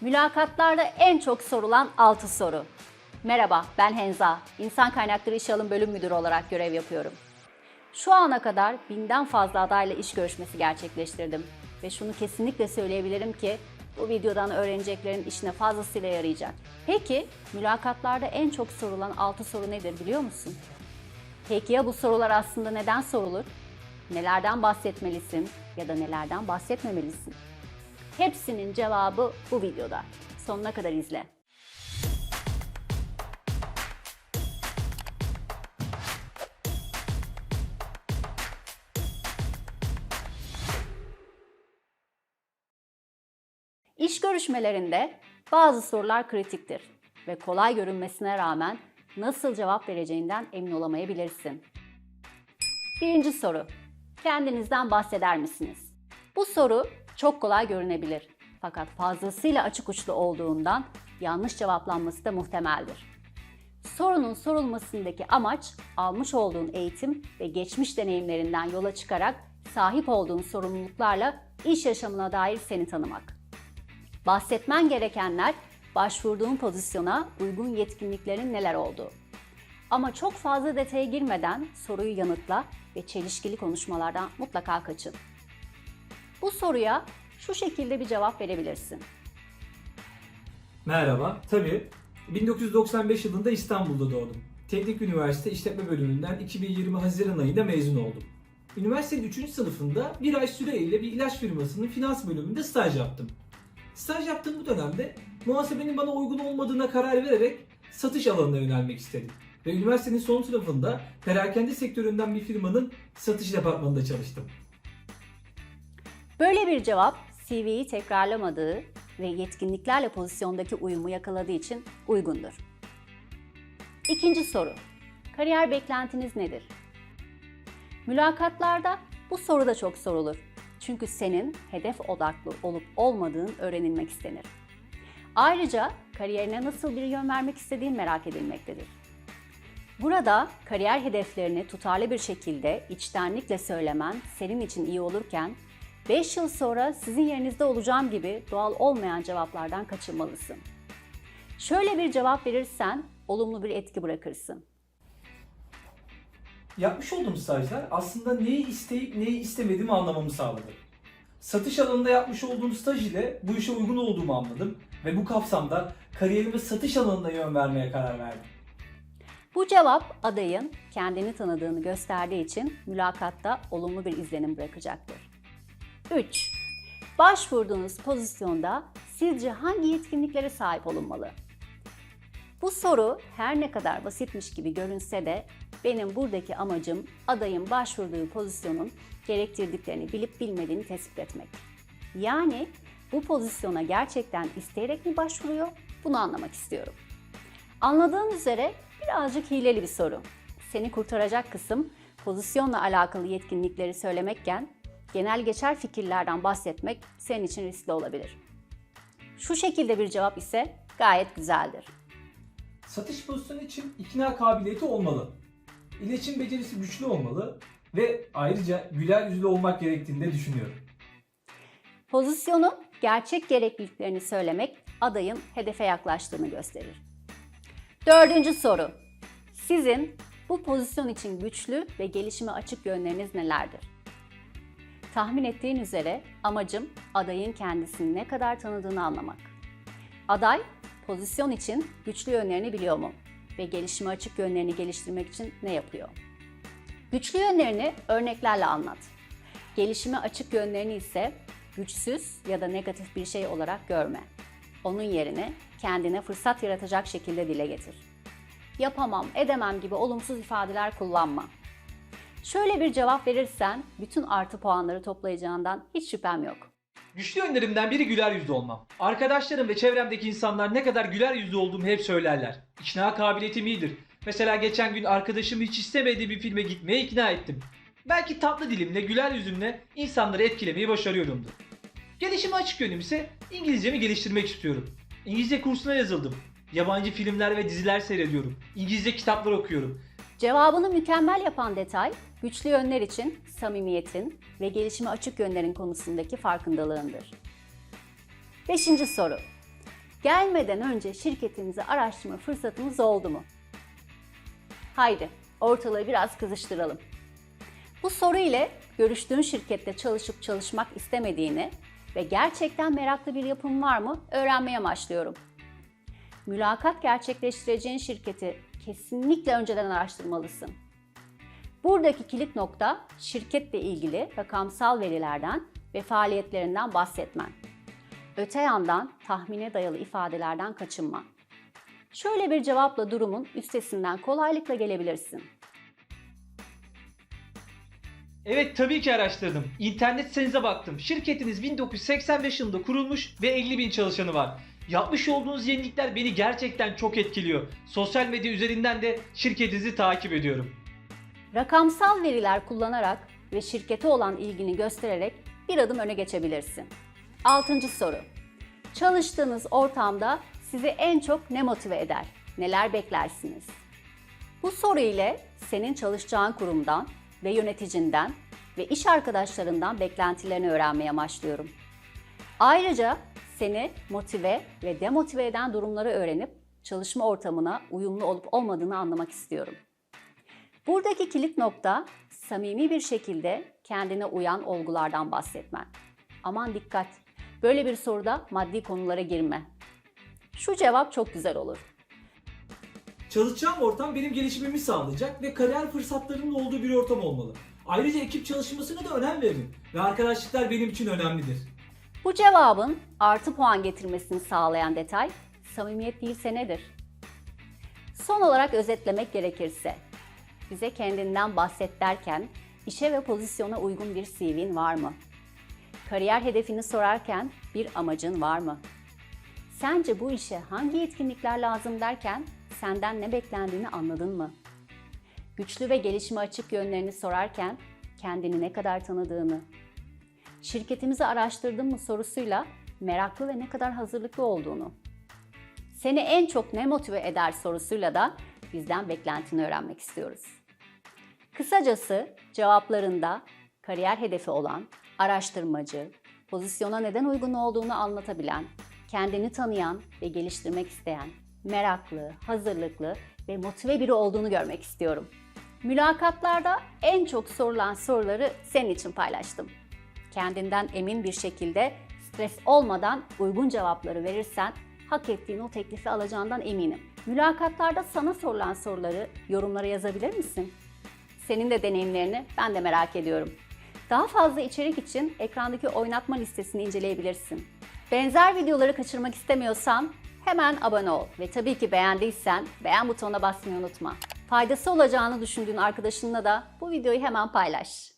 Mülakatlarda en çok sorulan 6 soru. Merhaba, ben Henza. İnsan Kaynakları İş Alım Bölüm Müdürü olarak görev yapıyorum. Şu ana kadar binden fazla adayla iş görüşmesi gerçekleştirdim. Ve şunu kesinlikle söyleyebilirim ki bu videodan öğreneceklerin işine fazlasıyla yarayacak. Peki, mülakatlarda en çok sorulan 6 soru nedir biliyor musun? Peki ya bu sorular aslında neden sorulur? Nelerden bahsetmelisin ya da nelerden bahsetmemelisin? Hepsinin cevabı bu videoda. Sonuna kadar izle. İş görüşmelerinde bazı sorular kritiktir ve kolay görünmesine rağmen nasıl cevap vereceğinden emin olamayabilirsin. Birinci soru. Kendinizden bahseder misiniz? Bu soru çok kolay görünebilir. Fakat fazlasıyla açık uçlu olduğundan yanlış cevaplanması da muhtemeldir. Sorunun sorulmasındaki amaç almış olduğun eğitim ve geçmiş deneyimlerinden yola çıkarak sahip olduğun sorumluluklarla iş yaşamına dair seni tanımak. Bahsetmen gerekenler başvurduğun pozisyona uygun yetkinliklerin neler olduğu. Ama çok fazla detaya girmeden soruyu yanıtla ve çelişkili konuşmalardan mutlaka kaçın. Bu soruya şu şekilde bir cevap verebilirsin. Merhaba. Tabii. 1995 yılında İstanbul'da doğdum. Teknik Üniversite İşletme Bölümünden 2020 Haziran ayında mezun oldum. Üniversitenin 3. sınıfında bir ay süreyle bir ilaç firmasının finans bölümünde staj yaptım. Staj yaptığım bu dönemde muhasebenin bana uygun olmadığına karar vererek satış alanına yönelmek istedim. Ve üniversitenin son sınıfında perakende sektöründen bir firmanın satış departmanında çalıştım. Böyle bir cevap CV'yi tekrarlamadığı ve yetkinliklerle pozisyondaki uyumu yakaladığı için uygundur. İkinci soru. Kariyer beklentiniz nedir? Mülakatlarda bu soru da çok sorulur. Çünkü senin hedef odaklı olup olmadığın öğrenilmek istenir. Ayrıca kariyerine nasıl bir yön vermek istediğin merak edilmektedir. Burada kariyer hedeflerini tutarlı bir şekilde içtenlikle söylemen senin için iyi olurken 5 yıl sonra sizin yerinizde olacağım gibi doğal olmayan cevaplardan kaçınmalısın. Şöyle bir cevap verirsen olumlu bir etki bırakırsın. Yapmış olduğum stajlar aslında neyi isteyip neyi istemediğimi anlamamı sağladı. Satış alanında yapmış olduğum staj ile bu işe uygun olduğumu anladım ve bu kapsamda kariyerime satış alanına yön vermeye karar verdim. Bu cevap adayın kendini tanıdığını gösterdiği için mülakatta olumlu bir izlenim bırakacaktır. 3. Başvurduğunuz pozisyonda sizce hangi yetkinliklere sahip olunmalı? Bu soru her ne kadar basitmiş gibi görünse de benim buradaki amacım adayın başvurduğu pozisyonun gerektirdiklerini bilip bilmediğini tespit etmek. Yani bu pozisyona gerçekten isteyerek mi başvuruyor? Bunu anlamak istiyorum. Anladığın üzere birazcık hileli bir soru. Seni kurtaracak kısım pozisyonla alakalı yetkinlikleri söylemekken genel geçer fikirlerden bahsetmek senin için riskli olabilir. Şu şekilde bir cevap ise gayet güzeldir. Satış pozisyonu için ikna kabiliyeti olmalı. İletişim becerisi güçlü olmalı ve ayrıca güler yüzlü olmak gerektiğini de düşünüyorum. Pozisyonun gerçek gerekliliklerini söylemek adayın hedefe yaklaştığını gösterir. Dördüncü soru. Sizin bu pozisyon için güçlü ve gelişime açık yönleriniz nelerdir? Tahmin ettiğin üzere amacım adayın kendisini ne kadar tanıdığını anlamak. Aday pozisyon için güçlü yönlerini biliyor mu? Ve gelişime açık yönlerini geliştirmek için ne yapıyor? Güçlü yönlerini örneklerle anlat. Gelişime açık yönlerini ise güçsüz ya da negatif bir şey olarak görme. Onun yerine kendine fırsat yaratacak şekilde dile getir. Yapamam, edemem gibi olumsuz ifadeler kullanma. Şöyle bir cevap verirsen bütün artı puanları toplayacağından hiç şüphem yok. Güçlü yönlerimden biri güler yüzlü olmam. Arkadaşlarım ve çevremdeki insanlar ne kadar güler yüzlü olduğumu hep söylerler. İkna kabiliyetim iyidir. Mesela geçen gün arkadaşımı hiç istemediği bir filme gitmeye ikna ettim. Belki tatlı dilimle, güler yüzümle insanları etkilemeyi başarıyorumdur. Gelişime açık yönüm ise İngilizcemi geliştirmek istiyorum. İngilizce kursuna yazıldım. Yabancı filmler ve diziler seyrediyorum. İngilizce kitaplar okuyorum. Cevabını mükemmel yapan detay, güçlü yönler için samimiyetin ve gelişime açık yönlerin konusundaki farkındalığındır. Beşinci soru. Gelmeden önce şirketimizi araştırma fırsatımız oldu mu? Haydi ortalığı biraz kızıştıralım. Bu soru ile görüştüğün şirkette çalışıp çalışmak istemediğini ve gerçekten meraklı bir yapım var mı öğrenmeye amaçlıyorum. Mülakat gerçekleştireceğin şirketi kesinlikle önceden araştırmalısın. Buradaki kilit nokta şirketle ilgili rakamsal verilerden ve faaliyetlerinden bahsetmen. Öte yandan tahmine dayalı ifadelerden kaçınma. Şöyle bir cevapla durumun üstesinden kolaylıkla gelebilirsin. Evet tabii ki araştırdım. İnternet sitenize baktım. Şirketiniz 1985 yılında kurulmuş ve 50 bin çalışanı var. Yapmış olduğunuz yenilikler beni gerçekten çok etkiliyor. Sosyal medya üzerinden de şirketinizi takip ediyorum. Rakamsal veriler kullanarak ve şirkete olan ilgini göstererek bir adım öne geçebilirsin. Altıncı soru. Çalıştığınız ortamda sizi en çok ne motive eder? Neler beklersiniz? Bu soru ile senin çalışacağın kurumdan ve yöneticinden ve iş arkadaşlarından beklentilerini öğrenmeye amaçlıyorum. Ayrıca seni motive ve demotive eden durumları öğrenip çalışma ortamına uyumlu olup olmadığını anlamak istiyorum. Buradaki kilit nokta samimi bir şekilde kendine uyan olgulardan bahsetmen. Aman dikkat, böyle bir soruda maddi konulara girme. Şu cevap çok güzel olur. Çalışacağım ortam benim gelişimimi sağlayacak ve kariyer fırsatlarının olduğu bir ortam olmalı. Ayrıca ekip çalışmasına da önem veririm ve arkadaşlıklar benim için önemlidir. Bu cevabın artı puan getirmesini sağlayan detay samimiyet değilse nedir? Son olarak özetlemek gerekirse, bize kendinden bahset derken işe ve pozisyona uygun bir CV'in var mı? Kariyer hedefini sorarken bir amacın var mı? Sence bu işe hangi yetkinlikler lazım derken senden ne beklendiğini anladın mı? Güçlü ve gelişime açık yönlerini sorarken kendini ne kadar tanıdığını, şirketimizi araştırdın mı sorusuyla meraklı ve ne kadar hazırlıklı olduğunu. Seni en çok ne motive eder sorusuyla da bizden beklentini öğrenmek istiyoruz. Kısacası cevaplarında kariyer hedefi olan, araştırmacı, pozisyona neden uygun olduğunu anlatabilen, kendini tanıyan ve geliştirmek isteyen, meraklı, hazırlıklı ve motive biri olduğunu görmek istiyorum. Mülakatlarda en çok sorulan soruları senin için paylaştım. Kendinden emin bir şekilde stres olmadan uygun cevapları verirsen hak ettiğin o teklifi alacağından eminim. Mülakatlarda sana sorulan soruları yorumlara yazabilir misin? Senin de deneyimlerini ben de merak ediyorum. Daha fazla içerik için ekrandaki oynatma listesini inceleyebilirsin. Benzer videoları kaçırmak istemiyorsan hemen abone ol ve tabii ki beğendiysen beğen butonuna basmayı unutma. Faydası olacağını düşündüğün arkadaşınla da bu videoyu hemen paylaş.